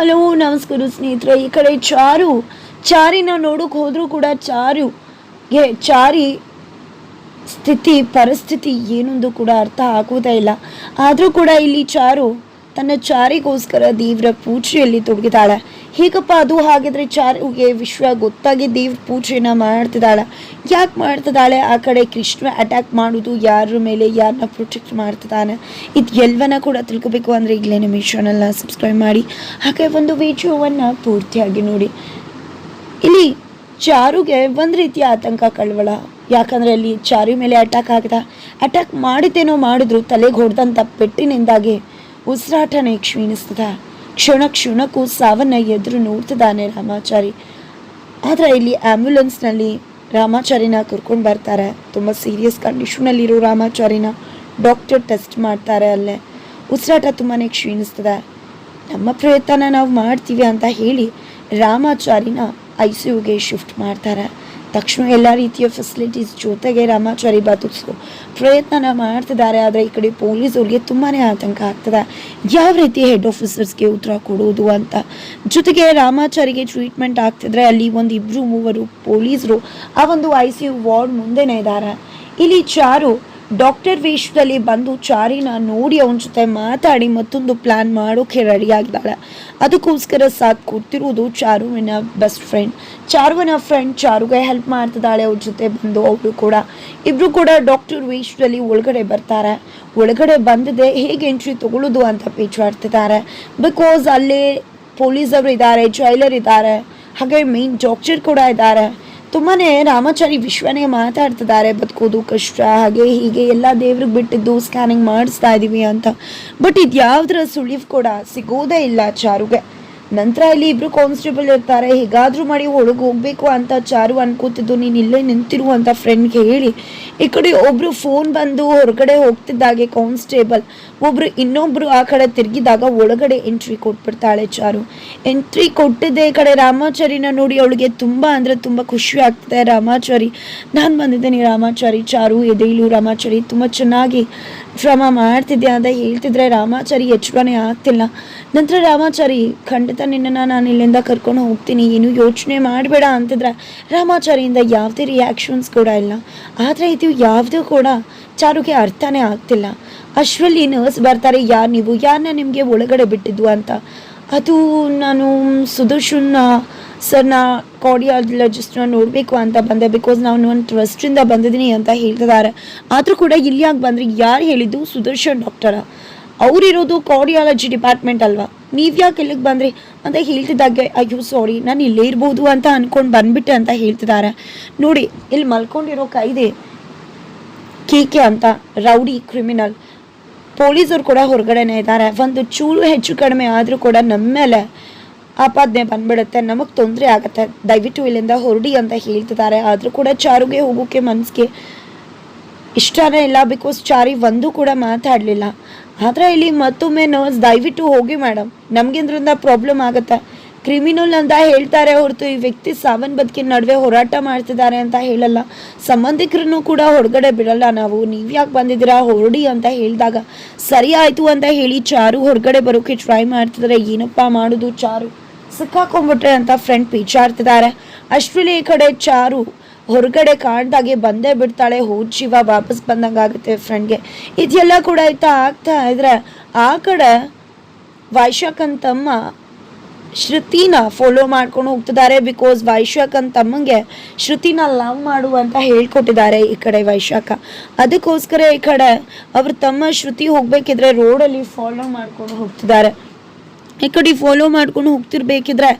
Hello ನಮಸ್ಕಾರ ಸ್ನೇಹಿತರೆ. ಈ ಕಡೆ ಚಾರು, ಚಾರಿನ ನೋಡೋಕೆ ಹೋದರೂ ಕೂಡ ಚಾರು ಗೆ ಚಾರಿ ಸ್ಥಿತಿ, ಪರಿಸ್ಥಿತಿ ಏನೊಂದು ಕೂಡ ಅರ್ಥ ಆಗುವುದೇ ಇಲ್ಲ. ಆದರೂ ಕೂಡ ಇಲ್ಲಿ ಚಾರು ತನ್ನ ಚಾರಿಗೋಸ್ಕರ ದೇವ್ರ ಪೂಜೆಯಲ್ಲಿ ತೊಡಗಿದ್ದಾಳೆ. ಹೇಗಪ್ಪ ಅದು? ಹಾಗಿದ್ರೆ ಚಾರುಗೆ ವಿಶ್ವ ಗೊತ್ತಾಗಿ ದೇವ್ರ ಪೂಜೆನ ಮಾಡ್ತಿದ್ದಾಳೆ. ಯಾಕೆ ಮಾಡ್ತಿದ್ದಾಳೆ? ಆ ಕಡೆ ಕೃಷ್ಣ ಅಟ್ಯಾಕ್ ಮಾಡೋದು, ಯಾರ ಮೇಲೆ ಯಾರನ್ನ ಪ್ರೊಟೆಕ್ಟ್ ಮಾಡ್ತಿದ್ದಾನೆ? ಇದು ಎಲ್ಲವನ್ನ ಕೂಡ ತಿಳ್ಕೊಬೇಕು ಅಂದರೆ ಈಗಲೇ ನಿಮ್ಮ ಚಾನಲ್ನ ಸಬ್ಸ್ಕ್ರೈಬ್ ಮಾಡಿ. ಹಾಗೆ ಒಂದು ವಿಡಿಯೋವನ್ನು ಪೂರ್ತಿಯಾಗಿ ನೋಡಿ. ಇಲ್ಲಿ ಚಾರುಗೆ ಒಂದು ರೀತಿಯ ಆತಂಕ ಕಳವಳ. ಯಾಕಂದರೆ ಅಲ್ಲಿ ಚಾರು ಮೇಲೆ ಅಟ್ಯಾಕ್ ಆಗಿದೆ. ಅಟ್ಯಾಕ್ ಮಾಡಿದ್ದೇನೋ ಮಾಡಿದ್ರು, ತಲೆಗೆ ಹೊಡೆದಂಥ ಪೆಟ್ಟಿನಿಂದಾಗಿ. ಉಸಿರಾಟನೇ ಕ್ಷೀಣಿಸ್ತದ. ಕ್ಷಣ ಕ್ಷಣಕ್ಕೂ ಸಾವನ್ನ ಎದುರು ನೋಡ್ತಿದ್ದಾನೆ ರಾಮಾಚಾರಿ. ಆದರೆ ಇಲ್ಲಿ ಆ್ಯಂಬುಲೆನ್ಸ್ನಲ್ಲಿ ರಾಮಾಚಾರಿನ ಕರ್ಕೊಂಡು ಬರ್ತಾರೆ. ತುಂಬ ಸೀರಿಯಸ್ ಕಂಡೀಷನಲ್ಲಿರೋ ರಾಮಾಚಾರಿನ ಡಾಕ್ಟರ್ ಟೆಸ್ಟ್ ಮಾಡ್ತಾರೆ ಅಲ್ಲೇ. ಉಸಿರಾಟ ತುಂಬಾ ಕ್ಷೀಣಿಸ್ತದೆ. ನಮ್ಮ ಪ್ರಯತ್ನ ನಾವು ಮಾಡ್ತೀವಿ ಅಂತ ಹೇಳಿ ರಾಮಾಚಾರಿನ ಐ ಸಿ ಯುಗೆ ಶಿಫ್ಟ್ ಮಾಡ್ತಾರೆ. ತಕ್ಷಣ ಎಲ್ಲ ರೀತಿಯ ಫೆಸಿಲಿಟೀಸ್ ಜೊತೆಗೆ ರಾಮಾಚಾರಿ ಬದುಕಿಸೋ ಪ್ರಯತ್ನನ ಮಾಡ್ತಿದ್ದಾರೆ, ಆದರೆ ಈ ಕಡೆ ಪೊಲೀಸವ್ರಿಗೆ ತುಂಬಾ ಆತಂಕ ಆಗ್ತದೆ. ಯಾವ ರೀತಿ ಹೆಡ್ ಆಫೀಸರ್ಸ್ಗೆ ಉತ್ತರ ಕೊಡೋದು ಅಂತ. ಜೊತೆಗೆ ರಾಮಾಚಾರಿಗೆ ಟ್ರೀಟ್ಮೆಂಟ್ ಆಗ್ತಿದ್ರೆ ಅಲ್ಲಿ ಒಂದು ಇಬ್ಬರು ಮೂವರು ಪೊಲೀಸರು, ಆ ಒಂದು ಐ ಸಿ ಯು ವಾರ್ಡ್ ಮುಂದೆನೇ ಇದ್ದಾರೆ. ಇಲ್ಲಿ ಚಾರು ಡಾಕ್ಟರ್ ವೇಷದಲ್ಲಿ ಬಂದು ಚಾರಿನ ನೋಡಿ ಅವನ ಜೊತೆ ಮಾತಾಡಿ ಮತ್ತೊಂದು ಪ್ಲಾನ್ ಮಾಡೋಕೆ ರೆಡಿ ಆಗಿದ್ದಾಳೆ. ಅದಕ್ಕೋಸ್ಕರ ಸಾಥ್ ಕೊಡ್ತಿರೋದು ಚಾರುವಿನ ಬೆಸ್ಟ್ ಫ್ರೆಂಡ್ ಚಾರುವಿನ ಫ್ರೆಂಡ್ ಚಾರುಗೆ ಹೆಲ್ಪ್ ಮಾಡ್ತಿದ್ದಾಳೆ ಅವ್ರ ಜೊತೆ ಬಂದು ಅವರು ಕೂಡ. ಇಬ್ಬರು ಕೂಡ ಡಾಕ್ಟರ್ ವೇಷದಲ್ಲಿ ಒಳಗಡೆ ಬರ್ತಾರೆ. ಒಳಗಡೆ ಬಂದಿದೆ, ಹೇಗೆ ಎಂಟ್ರಿ ತಗೊಳ್ಳೋದು ಅಂತ ಪೇಚಾಡ್ತಿದ್ದಾರೆ ಬಿಕಾಸ್ ಅಲ್ಲಿ ಪೊಲೀಸರು ಇದ್ದಾರೆ ಜೈಲರ್ ಇದ್ದಾರೆ. ಹಾಗೆ ಮೇನ್ ಡಾಕ್ಟರ್ ಕೂಡ ಇದ್ದಾರೆ. ತುಂಬಾ ರಾಮಾಚಾರಿ ವಿಶ್ವನೇ ಮಾತಾಡ್ತಿದ್ದಾರೆ ಬದುಕೋದು ಕಷ್ಟ, ಹಾಗೆ ಹೀಗೆ ಎಲ್ಲ ದೇವ್ರಿಗೆ ಬಿಟ್ಟಿದ್ದು ಸ್ಕ್ಯಾನಿಂಗ್ ಮಾಡಿಸ್ತಾ ಇದ್ದೀವಿ ಅಂತ. ಬಟ್ ಇದು ಸುಳಿವು ಕೂಡ ಸಿಗೋದೇ ಇಲ್ಲ ಚಾರುಗೆ. ನಂತರ ಇಲ್ಲಿ ಇಬ್ರು ಕಾನ್ಸ್ಟೇಬಲ್ ಇರ್ತಾರೆ. ಹೇಗಾದರೂ ಮಾಡಿ ಒಳಗೆ ಹೋಗ್ಬೇಕು ಅಂತ ಚಾರು ಅನ್ಕೋತಿದ್ದು. ನೀನು ಇಲ್ಲೇ ನಿಂತಿರು ಅಂತ ಫ್ರೆಂಡ್ಗೆ ಹೇಳಿ ಈ ಕಡೆ ಒಬ್ರು ಫೋನ್ ಬಂದು ಹೊರಗಡೆ ಹೋಗ್ತಿದ್ದಾಗೆ ಕಾನ್ಸ್ಟೇಬಲ್ ಒಬ್ರು ಇನ್ನೊಬ್ರು ಆ ಕಡೆ ತಿರುಗಿದಾಗ ಒಳಗಡೆ ಎಂಟ್ರಿ ಕೊಟ್ಬಿಡ್ತಾಳೆ ಚಾರು. ಎಂಟ್ರಿ ಕೊಟ್ಟಿದ್ದೆ ಈ ಕಡೆ ರಾಮಾಚಾರಿನ ನೋಡಿ ಅವಳಿಗೆ ತುಂಬ ಅಂದರೆ ತುಂಬ ಖುಷಿ ಆಗ್ತದೆ ರಾಮಾಚಾರಿ. ನಾನು ಬಂದಿದ್ದೇನೆ ರಾಮಾಚಾರಿ. ಚಾರು ಎದೆಯಲು ರಾಮಾಚಾರಿ, ತುಂಬ ಚೆನ್ನಾಗಿ ಶ್ರಮ ಮಾಡ್ತಿದ್ಯಾ ಅಂತ ಹೇಳ್ತಿದ್ರೆ, ರಾಮಾಚಾರಿ ಎಚ್ಚರನೇ ಆಗ್ತಿಲ್ಲ. ನಂತರ, ರಾಮಾಚಾರಿ, ಖಂಡಿತ ನಿನ್ನನ್ನು ನಾನು ಇಲ್ಲಿಂದ ಕರ್ಕೊಂಡು ಹೋಗ್ತೀನಿ. ಏನು ಯೋಚನೆ ಮಾಡಬೇಡ. ಅಂತಿದ್ರೆ, ರಾಮಾಚಾರಿಯಿಂದ ಯಾವುದೇ ರಿಯಾಕ್ಷನ್ಸ್ ಕೂಡ ಇಲ್ಲ. ಆದರೆ, ಇದು ಯಾವುದೂ ಕೂಡ ಚಾರುಗೆ ಅರ್ಥನೇ ಆಗ್ತಿಲ್ಲ. ಅಶ್ವಲ್ಲಿ ನರ್ಸ್ ಬರ್ತಾರೆ. ಯಾರು ನೀವು? ಯಾರನ್ನ ನಿಮಗೆ ಒಳಗಡೆ ಬಿಟ್ಟಿದ್ದು? ಅಂತ ಅದು ನಾನು ಸುದರ್ಶನ್ ಸರ್ನ ಕಾರ್ಡಿಯಾಲಜಿಸ್ಟ್ನ ನೋಡಬೇಕು ಅಂತ ಬಂದೆ. ಬಿಕಾಸ್ ನಾನು ಒಂದು ಟ್ರಸ್ಟಿಂದ ಬಂದಿದ್ದೀನಿ ಅಂತ ಹೇಳ್ತಿದ್ದಾರೆ. ಆದರೂ ಕೂಡ ಇಲ್ಲಿ ಯಾಕೆ ಬಂದರೆ ಯಾರು ಹೇಳಿದ್ದು? ಸುದರ್ಶನ್ ಡಾಕ್ಟರ ಅವರಿರೋದು ಕಾರ್ಡಿಯಾಲಜಿ ಡಿಪಾರ್ಟ್ಮೆಂಟ್ ಅಲ್ವಾ? ನೀವು ಯಾಕೆ ಇಲ್ಲಿಗೆ ಬಂದ್ರಿ? ಅಂತ ಹೇಳ್ತಿದ್ದಾಗೆ, ಅಯ್ಯೋ ಸಾರಿ ನಾನು ಇಲ್ಲೇ ಇರ್ಬೋದು ಅಂತ ಅನ್ಕೊಂಡು ಬಂದ್ಬಿಟ್ಟೆ ಅಂತ ಹೇಳ್ತಿದ್ದಾರೆ. ನೋಡಿ, ಇಲ್ಲಿ ಮಲ್ಕೊಂಡಿರೋ ಕೈದೆ ಕೆ ಕೆ ಅಂತ, ರೌಡಿ ಕ್ರಿಮಿನಲ್ ಪೊಲೀಸರು ಕೂಡ ಹೊರಗಡೆನೇ ಇದ್ದಾರೆ. ಒಂದು ಚೂರು ಹೆಚ್ಚು ಕಡಿಮೆ ಆದರೂ ಕೂಡ ನಮ್ಮ ಮೇಲೆ ಆಪಾದನೆ ಬಂದ್ಬಿಡುತ್ತೆ. ನಮಗೆ ತೊಂದರೆ ಆಗುತ್ತೆ. ದಯವಿಟ್ಟು ಇಲ್ಲಿಂದ ಹೊರಡಿ ಅಂತ ಹೇಳ್ತಿದ್ದಾರೆ. ಆದರೂ ಕೂಡ ಚಾರುಗೆ ಹೋಗೋಕ್ಕೆ ಮನಸ್ಸಿಗೆ ಇಷ್ಟನೇ ಇಲ್ಲ. ಬಿಕಾಸ್ ಚಾರಿ ಒಂದು ಕೂಡ ಮಾತಾಡಲಿಲ್ಲ. ಆದರೆ ಇಲ್ಲಿ ಮತ್ತೊಮ್ಮೆ ನೋಸ್ ದಯವಿಟ್ಟು ಹೋಗಿ ಮೇಡಮ್ ನಮಗೆ ಇದರಿಂದ ಪ್ರಾಬ್ಲಮ್ ಆಗುತ್ತೆ. ಕ್ರಿಮಿನಲ್ ಅಂತ ಹೇಳ್ತಾರೆ ಹೊರತು ಈ ವ್ಯಕ್ತಿ ಸಾವನ್ ಬದುಕಿನ ನಡುವೆ ಹೋರಾಟ ಮಾಡ್ತಿದ್ದಾರೆ ಅಂತ ಹೇಳಲ್ಲ. ಸಂಬಂಧಿಕರನ್ನು ಕೂಡ ಹೊರಗಡೆ ಬಿಡಲ್ಲ ನಾವು. ನೀವು ಯಾಕೆ ಬಂದಿದ್ದೀರಾ? ಹೊರಡಿ ಅಂತ ಹೇಳಿದಾಗ ಸರಿ ಆಯಿತು ಅಂತ ಹೇಳಿ ಚಾರು ಹೊರಗಡೆ ಬರೋಕ್ಕೆ ಟ್ರೈ ಮಾಡ್ತಿದ್ದಾರೆ ಏನಪ್ಪ ಮಾಡೋದು ಚಾರು? ಸಿಕ್ಕಾಕೊಂಡ್ಬಿಟ್ರೆ ಅಂತ ಫ್ರೆಂಡ್ ಪೀಚಾಡ್ತಿದ್ದಾರೆ. ಅಷ್ಟರಲ್ಲಿ ಈ ಕಡೆ ಚಾರು ಹೊರಗಡೆ ಕಾಣ್ದಾಗೆ ಬಂದೇ ಬಿಡ್ತಾಳೆ. ಹೋದ ಜೀವ ವಾಪಸ್ ಬಂದಂಗಾಗುತ್ತೆ ಫ್ರೆಂಡ್ಗೆ ಇದೆಲ್ಲ ಕೂಡ ಆಯ್ತಾ? ಆಗ್ತಾ ಇದ್ರೆ ಆ ಕಡೆ ವೈಶಾಖನ್ ತಮ್ಮ ಶ್ರುತಿನ ಫಾಲೋ ಮಾಡ್ಕೊಂಡು ಹೋಗ್ತಿದ್ದಾರೆ ಬಿಕಾಸ್ ವೈಶಾಖನ್ ತಮ್ಮಂಗೆ ಶ್ರುತಿನ ಲವ್ ಮಾಡು ಅಂತ ಹೇಳ್ಕೊಟ್ಟಿದ್ದಾರೆ ಈ ಕಡೆ ವೈಶಾಖ. ಅದಕ್ಕೋಸ್ಕರ ಈ ಕಡೆ ಅವ್ರ ತಮ್ಮ ಶ್ರುತಿ ಹೋಗ್ಬೇಕಿದ್ರೆ ರೋಡಲ್ಲಿ ಫಾಲೋ ಮಾಡ್ಕೊಂಡು ಹೋಗ್ತಿದ್ದಾರೆ. ಈ ಕಡೆ ಫಾಲೋ ಮಾಡ್ಕೊಂಡು ಹೋಗ್ತಿರ್ಬೇಕಿದ್ರೆ,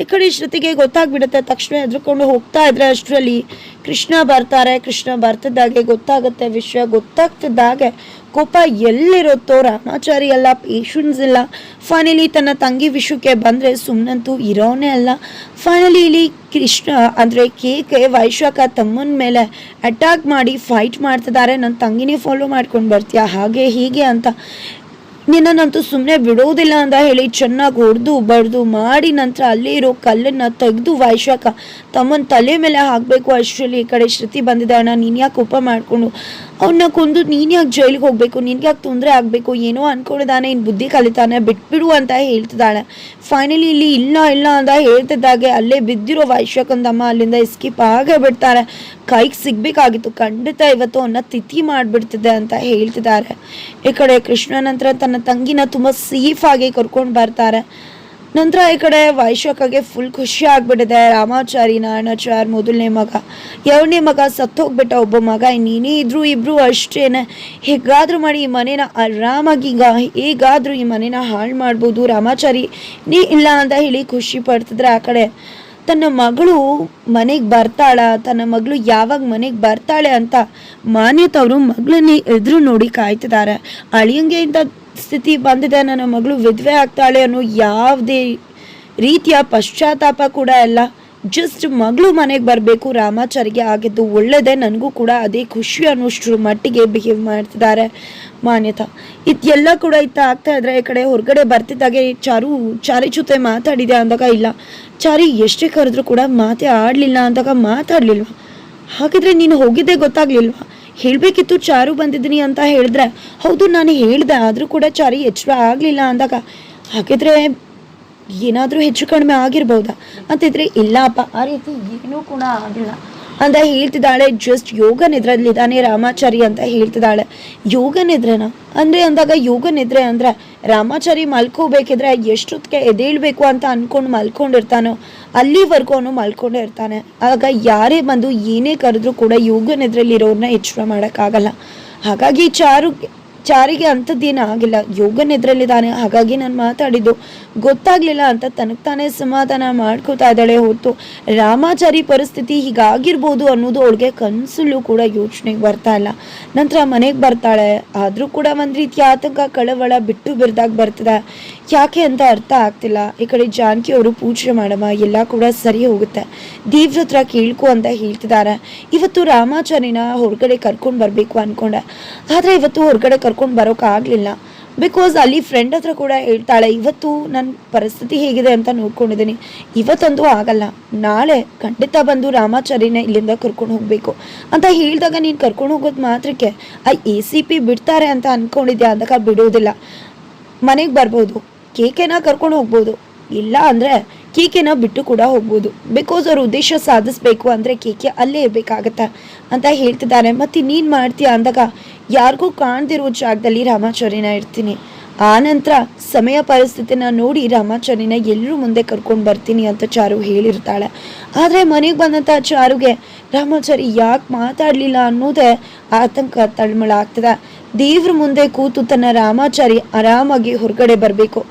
ಈ ಕಡೆ ಶ್ರುತಿಗೆ ಗೊತ್ತಾಗ್ಬಿಡುತ್ತೆ. ತಕ್ಷಣ ಎದ್ರುಕೊಂಡು ಹೋಗ್ತಾ ಇದ್ರೆ ಅಷ್ಟರಲ್ಲಿ ಕೃಷ್ಣ ಬರ್ತಾರೆ. ಕೃಷ್ಣ ಬರ್ತಿದ್ದಾಗೆ ಗೊತ್ತಾಗುತ್ತೆ. ವಿಷಯ ಗೊತ್ತಾಗ್ತಿದ್ದಾಗೆ ಕೋಪ ಎಲ್ಲಿರುತ್ತೋ ರಾಮಾಚಾರಿ ಎಲ್ಲ ಪೇಷನ್ಸ್ ಇಲ್ಲ. ಫೈನಲಿ ತನ್ನ ತಂಗಿ ವಿಷಯಕ್ಕೆ ಬಂದರೆ ಸುಮ್ಮನಂತೂ ಇರೋನೇ ಅಲ್ಲ. ಫೈನಲಿ ಇಲ್ಲಿ ಕೃಷ್ಣ ಅಂದರೆ ಕೇಕೆ ವೈಶಾಖ ತಮ್ಮನ ಮೇಲೆ ಅಟ್ಯಾಕ್ ಮಾಡಿ ಫೈಟ್ ಮಾಡ್ತಿದ್ದಾರೆ. ನನ್ನ ತಂಗಿನೇ ಫಾಲೋ ಮಾಡ್ಕೊಂಡು ಬರ್ತೀಯ? ಹಾಗೆ ಹೀಗೆ ಅಂತ ನಿನ್ನನ್ನಂತೂ ಸುಮ್ಮನೆ ಬಿಡೋದಿಲ್ಲ ಅಂತ ಹೇಳಿ ಚೆನ್ನಾಗಿ ಹೊಡೆದು ಬಡ್ದು ಮಾಡಿ ನಂತರ ಅಲ್ಲೇ ಇರೋ ಕಲ್ಲನ್ನು ತೆಗೆದು ವೈಶಾಖ ತಮ್ಮನ ತಲೆ ಮೇಲೆ ಹಾಕಬೇಕು. ಅಷ್ಟರಲ್ಲಿ ಈ ಕಡೆ ಶ್ರುತಿ ಬಂದಿದೆ, ಅಣ್ಣ, ನೀನು ಯಾಕೆ ಕೋಪ ಮಾಡಿಕೊಂಡು? ಅವನ್ನ ಕೊಂದು ನೀನು ಯಾಕೆ ಜೈಲಿಗೆ ಹೋಗಬೇಕು? ನಿನ್ಗೆ ಯಾಕೆ ತೊಂದರೆ ಆಗಬೇಕು? ಏನೋ ಅಂದ್ಕೊಂಡಿದ್ದಾನೆ ಇನ್ನು ಬುದ್ಧಿ ಕಲಿತಾನೆ, ಬಿಟ್ಬಿಡು ಅಂತ ಹೇಳ್ತಿದ್ದಾಳೆ. ಫೈನಲಿ ಇಲ್ಲಿ ಇಲ್ಲ ಇಲ್ಲ ಅಂತ ಹೇಳ್ತಿದ್ದಾಗೆ, ಅಲ್ಲೇ ಬಿದ್ದಿರೋ ವೈಶಾಖಂದಮ್ಮ ಅಲ್ಲಿಂದ ಎಸ್ಕೇಪ್ ಆಗೇ ಬಿಡ್ತಾರೆ. ಕೈಗೆ ಸಿಗ್ಬೇಕಾಗಿತ್ತು, ಖಂಡಿತ ಇವತ್ತು ಅವನ್ನ ತಿಥಿ ಮಾಡಿಬಿಡ್ತಿದ್ದೆ ಅಂತ ಹೇಳ್ತಿದ್ದಾರೆ. ಈ ಕಡೆ ಕೃಷ್ಣ ನಂತರ ತನ್ನ ತಂಗಿನ ತುಂಬ ಸೇಫಾಗಿ ಕರ್ಕೊಂಡು ಬರ್ತಾರೆ. ನಂತರ ಈ ಕಡೆ ವೈಶಾಖಗೆ ಫುಲ್ ಖುಷಿ ಆಗ್ಬಿಟ್ಟಿದೆ. ರಾಮಾಚಾರಿ, ನಾರಾಯಣಾಚಾರ್, ಮೊದಲನೇ ಮಗ, ಎರಡನೇ ಮಗ ಸತ್ತೋಗ್ಬಿಟ್ಟ ಒಬ್ಬ ಮಗ. ಇನ್ನೇನೇ ಇದ್ರು ಇಬ್ರು ಅಷ್ಟೇನೆ. ಹೇಗಾದರೂ ಮಾಡಿ ಈ ಮನೇನ ಆರಾಮಾಗಿ ಈಗ ಹೇಗಾದರೂ ಈ ಮನೇನ ಹಾಳು ಮಾಡ್ಬೋದು. ರಾಮಾಚಾರಿ, ನೀ ಇಲ್ಲ ಅಂತ ಹೇಳಿ ಖುಷಿ ಪಡ್ತಿದ್ರೆ ಆ ಕಡೆ. ತನ್ನ ಮಗಳು ಮನೆಗೆ ಬರ್ತಾಳ. ತನ್ನ ಮಗಳು ಯಾವಾಗ ಮನೆಗೆ ಬರ್ತಾಳೆ ಅಂತ ಮಾನ್ಯತವರು ಮಗಳನ್ನೇ ಎದುರು ನೋಡಿ ಕಾಯ್ತಿದ್ದಾರೆ. ಅಳಿಯಂಗೆ ಇಂಥ ಸ್ಥಿತಿ ಬಂದಿದೆ, ನನ್ನ ಮಗಳು ವಿಧವೆ ಆಗ್ತಾಳೆ ಅನ್ನೋ ಯಾವುದೇ ರೀತಿಯ ಪಶ್ಚಾತ್ತಾಪ ಕೂಡ ಇಲ್ಲ ಜಸ್ಟ್ ಮಗಳು ಮನೆಗೆ ಬರಬೇಕು, ರಾಮಾಚಾರಿಗೆ ಆಗಿದ್ದು ಒಳ್ಳೆಯದೇ ನನಗೂ ಕೂಡ ಅದೇ ಖುಷಿ ಅನ್ನೋಷ್ಟ್ರ ಮಟ್ಟಿಗೆ ಬಿಹೇವ್ ಮಾಡ್ತಿದ್ದಾರೆ ಮಾನ್ಯತಾ. ಇದೆಲ್ಲ ಕೂಡ ಇತ್ತ ಆಗ್ತಾ ಇದ್ರೆ ಈ ಕಡೆ ಹೊರಗಡೆ ಬರ್ತಿದ್ದಾಗೆ ಚಾರು, ಚಾರಿ ಜೊತೆ ಮಾತಾಡಿದೆ ಅಂದಾಗ ಇಲ್ಲ. ಚಾರಿ ಎಷ್ಟೇ ಕರೆದ್ರೂ ಕೂಡ ಮಾತೇ ಆಡಲಿಲ್ಲ ಅಂದಾಗ ಮಾತಾಡಲಿಲ್ವ? ಹಾಗಿದ್ರೆ ನೀನು ಹೋಗಿದ್ದೇ ಗೊತ್ತಾಗ್ಲಿಲ್ವಾ? ಹೇಳಬೇಕಿತ್ತು, ಚಾರು ಬಂದಿದ್ದೀನಿ ಅಂತ ಹೇಳಿದ್ರೆ, ಹೌದು, ನಾನು ಹೇಳ್ದೆ, ಆದರೂ ಕೂಡ ಚಾರಿ ಎಚ್ಚರ ಆಗಲಿಲ್ಲ ಅಂದಾಗ, ಹಾಗಿದ್ರೆ ಏನಾದರೂ ಹೆಚ್ಚು ಕಡಿಮೆ ಆಗಿರ್ಬೋದಾ? ಅಂತಿದ್ರೆ, ಇಲ್ಲ ಅಪ್ಪ, ಆ ರೀತಿ ಏನೂ ಕೂಡ ಆಗಿಲ್ಲ. ಅಂತ ಹೇಳ್ತಿದ್ದಾಳೆ ಜಸ್ಟ್ ಯೋಗ ನಿದ್ರಲ್ಲಿದ್ದಾನೆ ರಾಮಾಚಾರಿ ಅಂತ ಹೇಳ್ತಿದ್ದಾಳೆ. ಯೋಗ ನಿದ್ರೆನ? ಅಂದರೆ ಅಂದಾಗ ಯೋಗ ನಿದ್ರೆ ಅಂದರೆ, ರಾಮಾಚಾರಿ ಮಲ್ಕೋಬೇಕಿದ್ರೆ ಎಷ್ಟೊತ್ತಿಗೆ ಎದೇಳ್ಬೇಕು ಅಂತ ಅಂದ್ಕೊಂಡು ಮಲ್ಕೊಂಡಿರ್ತಾನೋ ಅಲ್ಲಿವರೆಗೂ ಅವನು ಮಲ್ಕೊಂಡೇ ಇರ್ತಾನೆ. ಆಗ ಯಾರೇ ಬಂದು ಏನೇ ಕರೆದ್ರೂ ಕೂಡ ಯೋಗನ ಎದುರಲ್ಲಿರೋರನ್ನ ಎಚ್ಚರ ಮಾಡೋಕ್ಕಾಗಲ್ಲ. ಹಾಗಾಗಿ ಚಾರು, ಚಾರಿಗೆ ಅಂಥದ್ದೇನು ಆಗಿಲ್ಲ. ಯೋಗನ ಎದುರಲ್ಲಿದ್ದಾನೆ. ಹಾಗಾಗಿ ನಾನು ಮಾತಾಡಿದ್ದು ಗೊತ್ತಾಗ್ಲಿಲ್ಲ ಅಂತ ತನಗೆ ತಾನೇ ಸಮಾಧಾನ ಮಾಡ್ಕೋತಾ ಇದ್ದಾಳೆ ಹೊತ್ತು ರಾಮಾಚಾರಿ ಪರಿಸ್ಥಿತಿ ಹೀಗಾಗಿರ್ಬೋದು ಅನ್ನೋದು ಅವಳಿಗೆ ಕನಸಲ್ಲೂ ಕೂಡ ಯೋಚನೆಗೆ ಬರ್ತಾ ಇಲ್ಲ. ನಂತರ ಮನೆಗೆ ಬರ್ತಾಳೆ. ಆದರೂ ಕೂಡ ಒಂದು ರೀತಿಯ ಆತಂಕ, ಕಳವಳ ಬಿಟ್ಟು ಬಿರ್ದಾಗ ಬರ್ತದೆ. ಯಾಕೆ ಅಂತ ಅರ್ಥ ಆಗ್ತಿಲ್ಲ. ಈ ಕಡೆ ಜಾನಕಿ ಅವರು ಪೂಜೆ ಮಾಡಮ್ಮ ಎಲ್ಲ ಕೂಡ ಸರಿ ಹೋಗುತ್ತೆ. ದೇವ್ರ ಹತ್ರ ಕೇಳ್ಕೊ ಅಂತ ಹೇಳ್ತಿದ್ದಾರೆ. ಇವತ್ತು ರಾಮಾಚಾರಿನ ಹೊರಗಡೆ ಕರ್ಕೊಂಡು ಬರಬೇಕು ಅನ್ಕೊಂಡೆ. ಆದರೆ ಇವತ್ತು ಹೊರಗಡೆ ಕರ್ಕೊಂಡು ಬರೋಕ್ಕಾಗಲಿಲ್ಲ ಬಿಕಾಸ್ ಅಲ್ಲಿ ಫ್ರೆಂಡ್ ಹತ್ರ ಕೂಡ ಹೇಳ್ತಾಳೆ, ಇವತ್ತು ನನ್ನ ಪರಿಸ್ಥಿತಿ ಹೇಗಿದೆ ಅಂತ ನೋಡ್ಕೊಂಡಿದ್ದೀನಿ. ಇವತ್ತಂತೂ ಆಗಲ್ಲ. ನಾಳೆ ಖಂಡಿತ ಬಂದು ರಾಮಾಚಾರಿನ ಇಲ್ಲಿಂದ ಕರ್ಕೊಂಡು ಹೋಗಬೇಕು. ಅಂತ ಹೇಳಿದಾಗ, ನೀನು ಕರ್ಕೊಂಡು ಹೋಗೋದು ಮಾತ್ರಕ್ಕೆ. ಆ ಎ ಸಿ ಪಿ ಬಿಡ್ತಾರೆ ಅಂತ ಅಂದ್ಕೊಂಡಿದ್ಯಾ ಅಂದಾಗ ಬಿಡೋದಿಲ್ಲ. ಮನೆಗೆ ಬರ್ಬೋದು. ಕೇಕೆನ ಕರ್ಕೊಂಡು ಹೋಗ್ಬೋದು. ಇಲ್ಲ ಅಂದರೆ ಕೇಕೆನ ಬಿಟ್ಟು ಕೂಡ ಹೋಗ್ಬೋದು. ಬಿಕಾಸ್ ಅವ್ರ ಉದ್ದೇಶ ಸಾಧಿಸ್ಬೇಕು ಅಂದರೆ ಕೇಕೆ ಅಲ್ಲೇ ಇರಬೇಕಾಗತ್ತೆ ಅಂತ ಹೇಳ್ತಿದ್ದಾರೆ ಮತ್ತು ನೀನು ಮಾಡ್ತೀಯ ಅಂದಾಗ, ಯಾರಿಗೂ ಕಾಣ್ದಿರೋ ಜಾಗದಲ್ಲಿ ರಾಮಾಚಾರ್ಯನ ಇರ್ತೀನಿ. ಆ ನಂತರ ಸಮಯ ಪರಿಸ್ಥಿತಿನ ನೋಡಿ ರಾಮಾಚಾರಿನ ಎಲ್ಲರೂ ಮುಂದೆ ಕರ್ಕೊಂಡು ಬರ್ತೀನಿ ಅಂತ ಚಾರು ಹೇಳಿರ್ತಾಳೆ. ಆದರೆ ಮನೆಗೆ ಬಂದಂಥ ಚಾರುಗೆ ರಾಮಾಚಾರಿ ಯಾಕೆ ಮಾತಾಡಲಿಲ್ಲ ಅನ್ನೋದೇ ಆತಂಕ ತಳ್ಮಳ ಆಗ್ತದೆ. ದೇವ್ರ ಮುಂದೆ ಕೂತು ತನ್ನ ರಾಮಾಚಾರಿ ಆರಾಮಾಗಿ ಹೊರಗಡೆ ಬರಬೇಕು.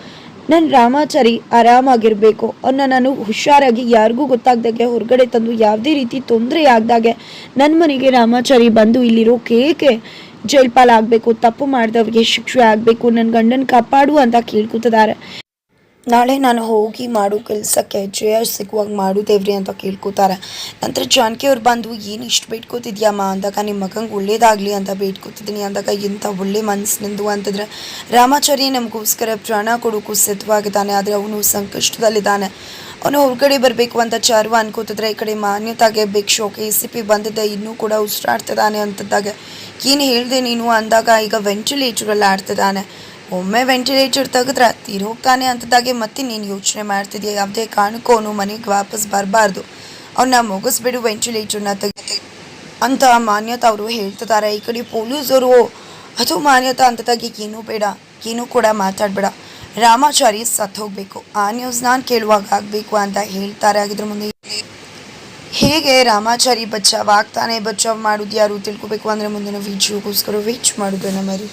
ನನ್ನ ರಾಮಾಚಾರಿ ಆರಾಮಾಗಿರಬೇಕು ಅವನ್ನ ನಾನು ಹುಷಾರಾಗಿ ಯಾರಿಗೂ ಗೊತ್ತಾಗ್ದಾಗೆ ಹೊರಗಡೆ ತಂದು ಯಾವುದೇ ರೀತಿ ತೊಂದರೆ ಆಗ್ದಾಗೆ ನನ್ನ ಮನೆಗೆ ರಾಮಾಚಾರಿ ಬಂದು ಇಲ್ಲಿರೋ ಕೇಕೆ ಜೈಲ್ಪಾಲ್ ಆಗಬೇಕು ತಪ್ಪು ಮಾಡಿದವ್ರಿಗೆ ಶಿಕ್ಷೆ ಆಗಬೇಕು ನನ್ನ ಗಂಡನ ಕಾಪಾಡು ಅಂತ ಕೇಳ್ಕೊತಿದ್ದಾರೆ. ನಾಳೆ ನಾನು ಹೋಗಿ ಮಾಡೋ ಕೆಲಸಕ್ಕೆ ಜಯ ಸಿಗುವಾಗ ಮಾಡು ದೇವ್ರಿ ಅಂತ ಕೇಳ್ಕೊತಾರೆ. ನಂತರ ಜಾನಕಿ ಅವ್ರು ಬಂದು, ಏನು ಇಷ್ಟು ಬೇಡ್ಕೋತಿದ್ಯಮ್ಮ? ಅಂದಾಗ ನಿಮ್ಮ ಮಗಂಗೆ ಒಳ್ಳೇದಾಗಲಿ ಅಂತ ಬೇಡ್ಕೋತಿದ್ದೀನಿ. ಅಂದಾಗ ಎಂಥ ಒಳ್ಳೆ ಮನಸ್ಸಿನಿಂದು ಅಂತಂದರೆ, ರಾಮಾಚಾರಿ ನಮಗೋಸ್ಕರ ಪ್ರಾಣ ಕೊಡೋಕ್ಕೂ ಸಿದ್ಧವಾಗಿದ್ದಾನೆ, ಆದರೆ ಅವನು ಸಂಕಷ್ಟದಲ್ಲಿದ್ದಾನೆ. ಅವನು ಹೊರಗಡೆ ಬರಬೇಕು ಅಂತ ಚಾರು ಅನ್ಕೋತಿದ್ರೆ ಈ ಕಡೆ ಮಾನ್ಯತಾಗೆ ಬಿಗ್ ಶೋಕೆ ಎ ಸಿ ಪಿ ಬಂದಿದ್ದೆ, ಇನ್ನೂ ಕೂಡ ಉಸಿರಾಡ್ತಿದ್ದಾನೆ ಅಂತಂದಾಗ ಏನು ಹೇಳಿದೆ ನೀನು? ಅಂದಾಗ ಈಗ ವೆಂಟಿಲೇಟರಲ್ಲಿ ಆಡ್ತಿದ್ದಾನೆ. ಒಮ್ಮೆ ವೆಂಟಿಲೇಟರ್ ತೆಗೆದ್ರೆ ತೀರೋಗ್ತಾನೆ ಅಂತದಾಗೆ ಮತ್ತೆ ನೀನು ಯೋಚನೆ ಮಾಡ್ತಿದ್ಯಾ? ಯಾವುದೇ ಕಾರಣಕ್ಕೂ ಅವನು ಮನೆಗೆ ವಾಪಸ್ ಬರಬಾರ್ದು. ಅವನ್ನ ಮುಗಿಸ್ಬಿಡು ವೆಂಟಿಲೇಟರ್ನ ತೆಗೆ ಅಂತ ಮಾನ್ಯತಾ ಅವರು ಹೇಳ್ತಿದ್ದಾರೆ. ಈ ಕಡೆ ಪೊಲೀಸರು, ಅದು ಮಾನ್ಯತಾ ಅಂತದಾಗಿ ಏನೂ ಬೇಡ, ಏನೂ ಕೂಡ ಮಾತಾಡಬೇಡ. ರಾಮಾಚಾರಿ ಸತ್ತು ಹೋಗಬೇಕು ಆ ನ್ಯೂಸ್ ನಾನು ಕೇಳುವಾಗ ಆಗಬೇಕು ಅಂತ ಹೇಳ್ತಾರೆ. ಆಗಿದ್ರ ಮುಂದೆ ಹೇಗೆ ರಾಮಾಚಾರಿ ಬಚಾವ್ ಆಗ್ತಾನೆ, ಬಚಾವ್ ಮಾಡೋದು ಯಾರು ತಿಳ್ಕೊಬೇಕು ಅಂದರೆ ಮುಂದಿನ ವಿಚುಗೋಸ್ಕರ ವಿಚ್ ಮಾಡುದು ಮರಿ.